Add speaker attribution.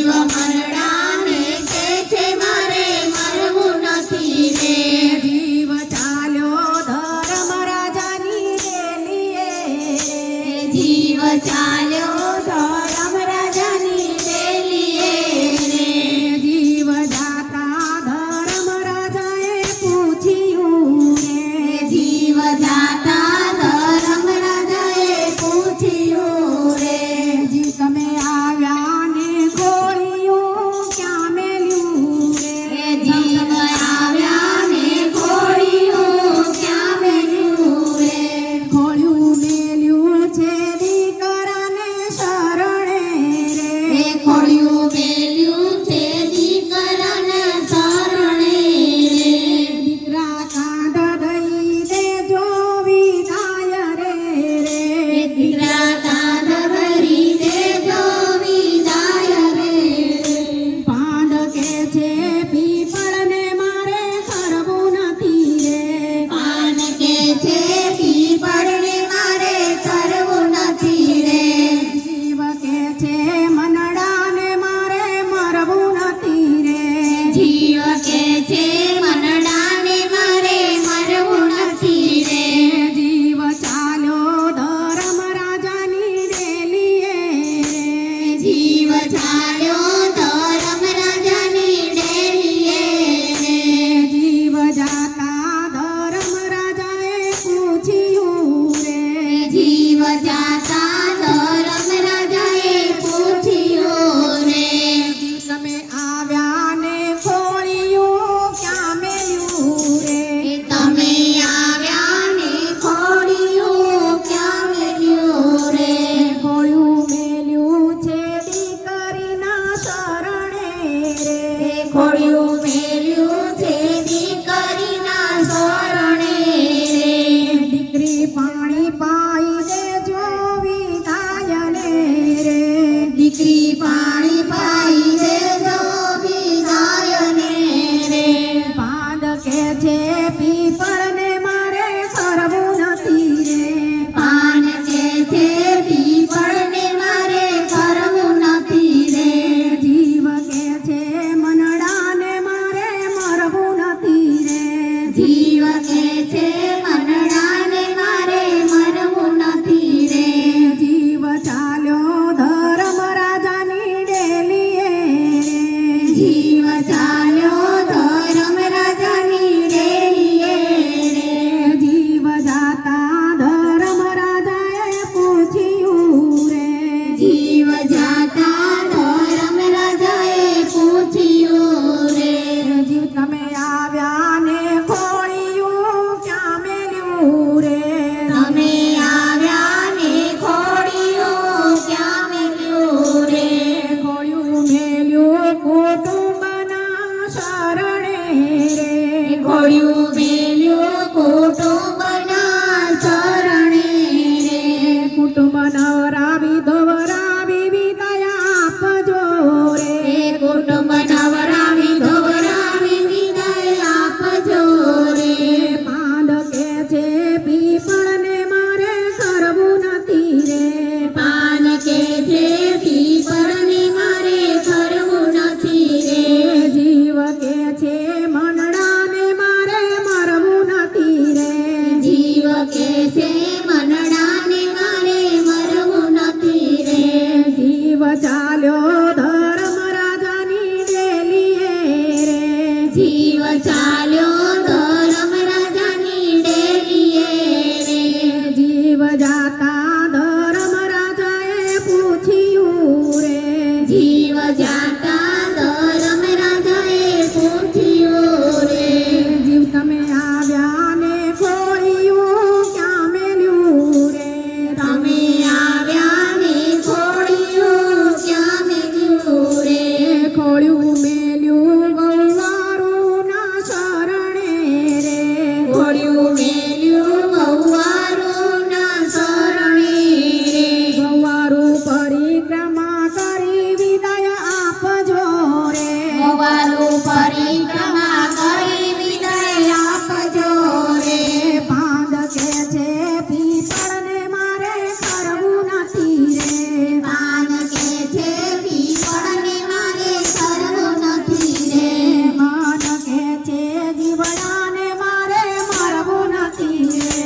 Speaker 1: જીવ મરડાને કે છે મારે મરવું નથી રે.
Speaker 2: જીવ ચાલ્યો ધર્મ રાજાની રેલીએ.
Speaker 1: જીવ
Speaker 2: ત્રિપાણી जाता